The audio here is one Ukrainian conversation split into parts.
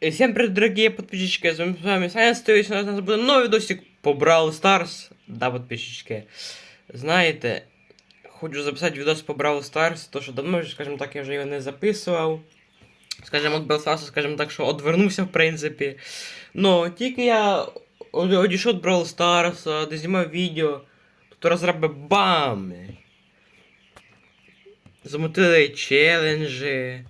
И всем привет, дорогие подписчики, с вами, вами Саня Стоїч, у нас буде новий відосик по Brawl Stars. Да, подписчики. Знаєте, хочу записати відос по Brawl Stars, то що давно скажімо так, я вже його не записував. Скажімо, от Brawl Stars, скажімо так, що одвернувся, в принципі. Но тільки я од- одійшов від Brawl Stars, де знімав відео, то розраби бам! Замутили челенджі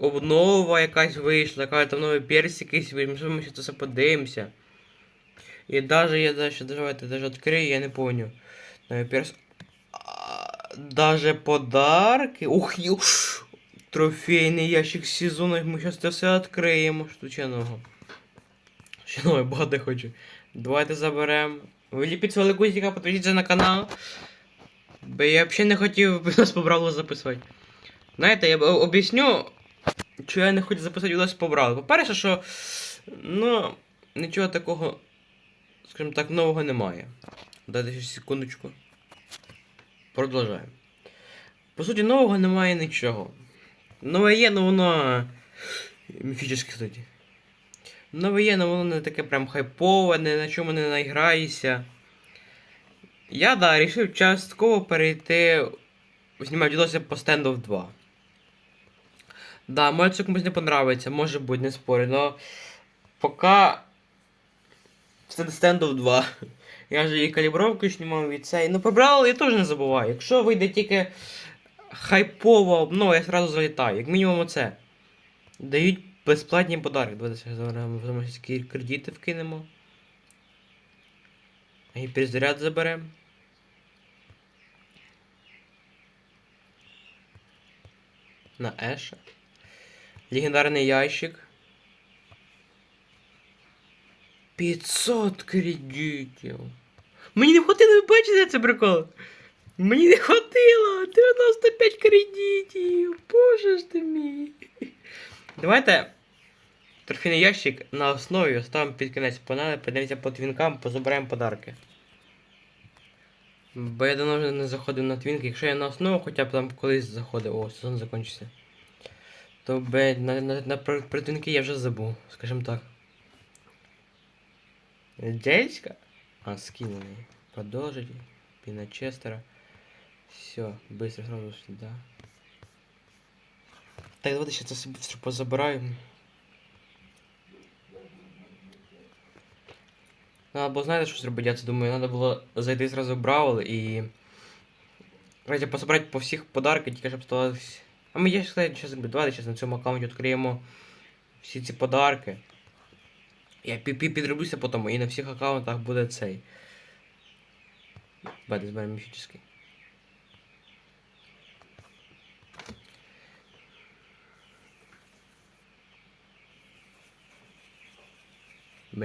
обнова якась вийшла, яка там новий персик якийсь вийшов, ми ще це все подивимося. І даже я даже, давайте даже відкрию, я не помню. Новий перс... Даже подарки. Ух, ю. Трофейний ящик сезону, ми зараз це все відкриємо штученого. Ще новий багато хочу. Давайте заберемо. Виліпіть свого ликусика, підпишіться на канал. Бо я взагалі не хотів нас по бравлу записувати. Знаєте, я б об'ясню, що я не хочу записати відос по бравлу. По-перше, що ну, нічого такого, скажімо так, нового немає. Дайте ще секундочку. Продовжаємо. По суті, нового немає нічого. Нове є, але воно. Міфічне, кстати. Нове є, але воно не таке прям хайпове, не на чому не наіграєшся. Я, да, рішив частково перейти знімати відоси по стендов 2. Да, може це комусь не понравиться, може бути, не спорю, но пока стендов 2. Я вже і калібровку знімав і цей. Ну, побрав, я теж не забуваю. Якщо вийде тільки хайпово обнова, я сразу залітаю. Як мінімум оце. Дають безплатні подарки. Давайте зараз кредити вкинемо. І перезаряд заберемо. На Еша. Легендарний ящик. 500 кредитів. Мені не хватило, ви бачите це прикол? Мені не хватило 95 кредитів. Боже ж ти мій. Давайте трофейний ящик на основі оставимо під кінець панели, подивимося по твінкам, позабираємо подарки. Бо я давно вже не заходив на твінки. Якщо я на основу хоча б там колись заходив, о, сезон закінчився. То бе, на, на, на про, про твінки я вже забув, скажімо так. Дядька? А, скинули. Продолжить. Пиночестера. Все, быстро сразу сюда. Так, давайте сейчас це быстро позабираю. Надо було, знаєте, що зробити, я це думаю, надо було зайти зразу в Браул і... Давайте пособрати по всіх подарки, тільки щоб ставалось... А ми, я зараз давайте зараз на цьому аккаунті відкриємо всі ці подарки. Я пі- пі- підроблюся потім, і на всіх аккаунтах буде цей. Давайте зберемо міфічний.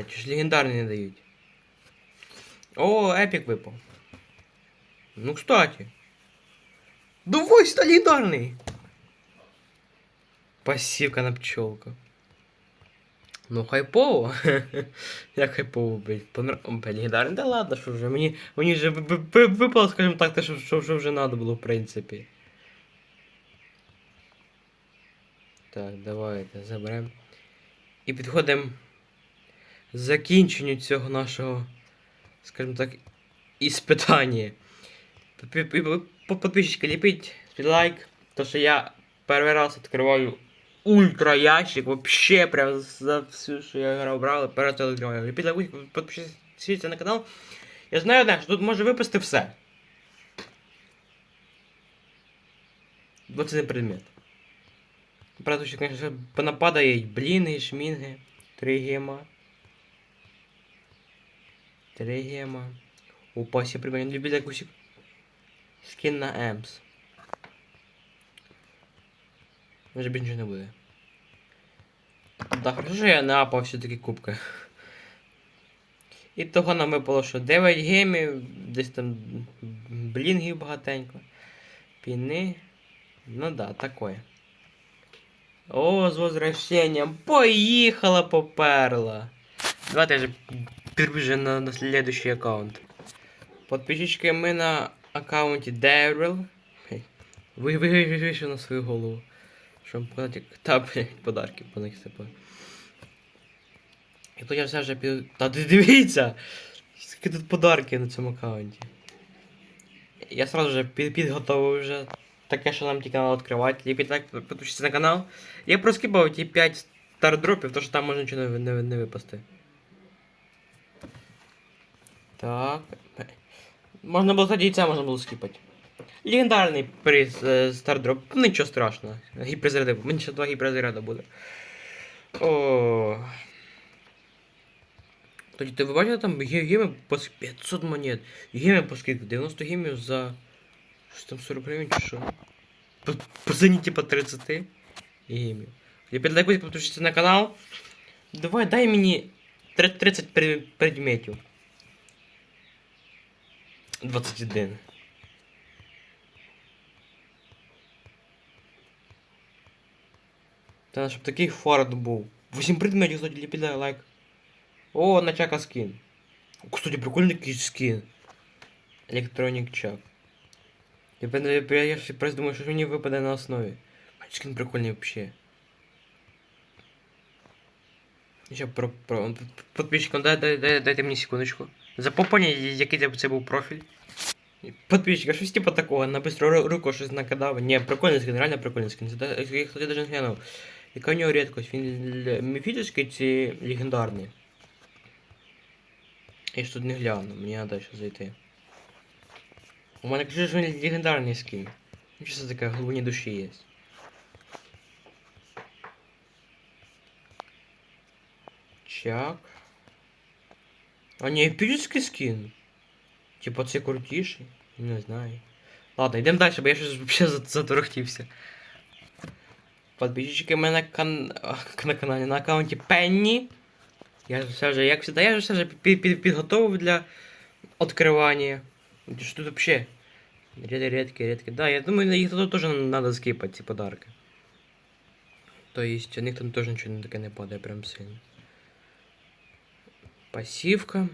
Ж легендарні не дають. О, епік випав. Ну, кстати. Давай, легендарний! Пассивка на пчелку. Ну, хайпово. Як хайпово, блядь. Понра... Блядь, легендарний, да ладно, що вже. Мені, мені вже ви- ви- ви- випало, скажімо так, те, що, що, що вже надо було, в принципі. Так, давайте заберемо. І підходимо закінченню цього нашого, скажімо так, іспитання. Пі- пі- пі- по- Подписчики, ліпіть під лайк, то що я перший раз відкриваю ультра ящик, вообще прям за все, що я брали, перед відкриваю. Ліпіть лайк, підпишіться на канал. Я знаю одне, що тут може випасти все. Це не предмет. Правда, що, звісно, понападають бліни, шмінги, три гема. Три гема. Опа, все прикольно. Любитель. Скин на Емс. Може більше нічого не буде. Да, хорошо, що я не апав все-таки кубки. І того нам випало, що 9 гемів, десь там блінгів багатенько. Піни. Ну да, такое. О, з возвращением. Поїхала, поперла. Давайте я же перебежим на, на следующий аккаунт. Подписчики, ми на аккаунті Devil. Ви, ви, ви, вийшли на свою голову. Щоб показати, та, блядь, подарки по них сипали. І то я все вже під... Та ти дивіться! Скільки тут подарки на цьому аккаунті. Я сразу же під, підготовив вже таке, що нам тільки треба відкривати. Ліпіть лайк, підпишіться на канал. Я проскипав ті 5 стардропів, то що там може нічого не, не, не випасти. Так. Можна було тоді і це можна було скіпати. Легендарний приз е, стардроп. Ну, Нічого страшного. Гіперзаряди. Мені ще два гіперзаряда буде. О. Тоді ти ви бачили там ге- геми по 500 монет. Геми по скільки? 90 гемів за. Що там 40 гривень чи що? По, по типа 30 гемів. Я підлайкуйте, підпишіться на канал. Давай, дай мені 30 предметів. 21. Та щоб такий фарт був. 8 предметів, кстати, ліпідай лайк. О, на чака скин. Кстати, прикольный какой скин. Electronic чак. Я, просто думаю, що мені випаде на основі. Скин прикольний вообще. Ще про, про подписчикам, дай, дай, дай, дайте мені секундочку. Запомни, який це- був профіль. Подписчик, а щось типа такого, на быстро ру- руку щось накидав. Ні, прикольний скин, реально прикольний скин. Я, кстати, даже не глянув. Яка у нього рідкость? Він міфічний чи легендарний? Я ж тут не гляну, мені треба ще зайти. У мене кажуть, що він легендарний скін. Ну, що це таке в душі є. Чак. А не епічний скін. Типа це крутіший? Не знаю. Ладно, йдемо далі, бо я щось взагалі заторохтівся. Подписчики в мене кан... на каналі на аккаунті Пенні. Я ж все вже, як завжди, я ж все вже під, під, підготовив для відкривання. Що тут вообще? Ряди, редкі, редкі. Да, я думаю, їх тут теж треба скипати, ці подарки. То есть, у них там теж нічого таке не падає прям сильно. Пасівка.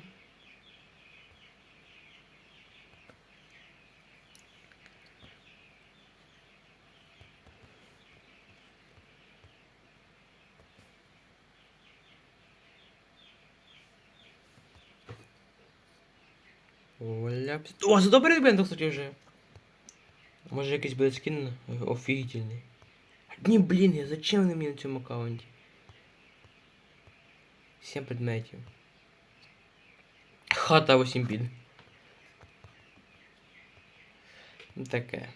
Оля. О, за добрий бренд, кстати, вже. Може якийсь буде скін офігітельний. Ні, блін, я зачем вони мені на цьому аккаунті? 7 предметів. Хата 8 бід. Ну, Таке.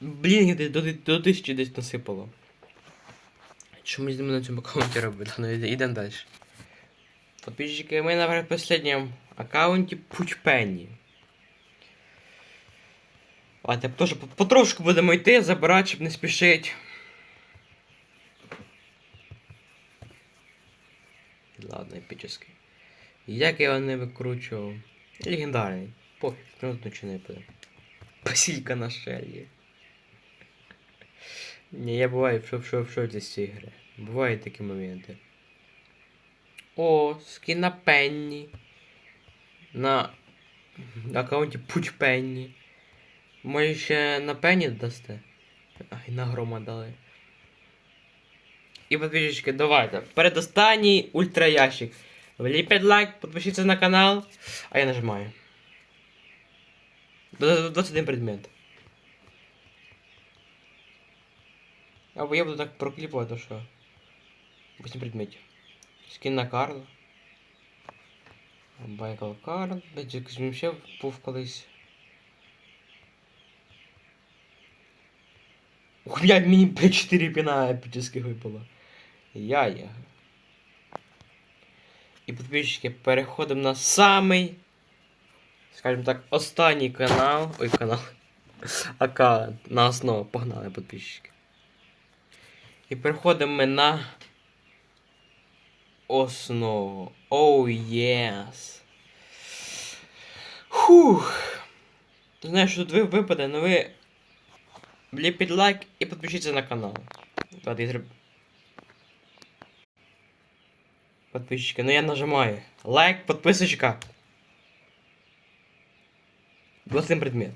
Блін, десь до, до тисячі десь насипало. Що ми з ними на цьому аккаунті робити? Ну, йдемо далі. Подписчики, мы на последнем аккаунте Пучпенні. Теж по- потрошку будемо йти, забирати, щоб не спішити. Ладно, епічний. Як я його не викручував? Легендарний. Пофіг, ну тут не буде. Пасілька на шелі. Ні, я буваю в шоці з цієї гри. Бувають такі моменти. О, скін на Пенні. На аккаунті Пуч Пенні. Може ще на Пенні дасте? Ай, на грома дали. І подписчики, давайте. Передостанній ультра ящик. Вліпіть лайк, підпишіться на канал. А я нажимаю. 21 предмет. Або я буду так прокліпувати, що. 8 предметів. Скін на Карла. Байкл Карл. Беджик він ще був колись. Ух, я мені 5-4 піна епічних випало. Я-я. І підписчики, переходимо на самий, скажімо так, останній канал. Ой, канал. Аккаунт на основу. Погнали, підписчики. І переходимо ми на основу. Оу, oh, єс. Фух. Не знаю, що тут ви- випаде, але ви вліпіть лайк і підпишіться на канал. Давайте я зроб... Подписчики, ну я нажимаю. Лайк, подписочка. 21 предмет.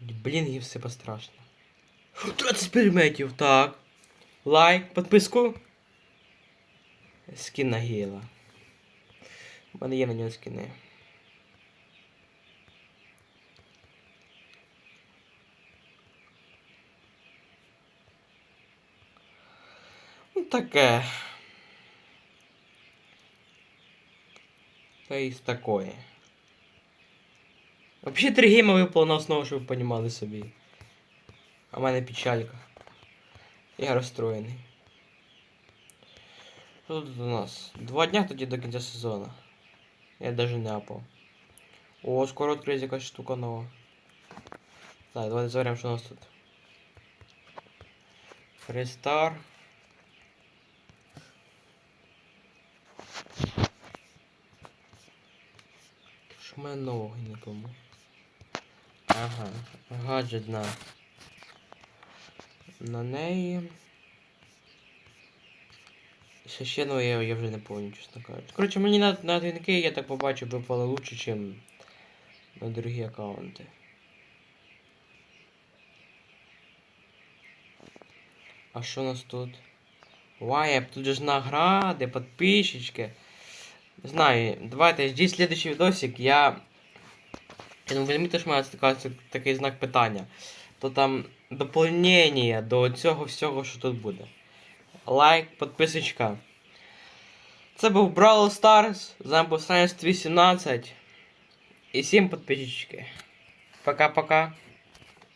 Блін, їм все пострашно. 30 предметів, так. Лайк, підписку. Скін на гейла. У мене є на нього скіни. Ну таке. Та й такое. Вообще три гейма випало на основу, щоб ви понімали собі. А в мене печалька. Я розстроєний. Що тут у нас? Два дня тоді до кінця сезону. Я даже не апав. О, скоро відкриється якась штука нова. Так, давайте заваримо, що у нас тут. Фристар. Що в мене нового нікому? Ага, гаджет на. На неї. Ще ще ну я, я вже не пам'ятаю, чесно кажучи. Коротше, мені на, на двінки, я так побачив, випало лучше, ніж на другі аккаунти. А що у нас тут? Вай, тут же ж награди, подписчички. Не знаю, давайте ждіть следующий видосик. Я. Я думаю, ви теж має стикатися такий знак питання. То там доповнення до цього всього, що тут буде. Лайк, підписочка. Це був Brawl Stars, з Science 18. І всім підписчики. Пока-пока.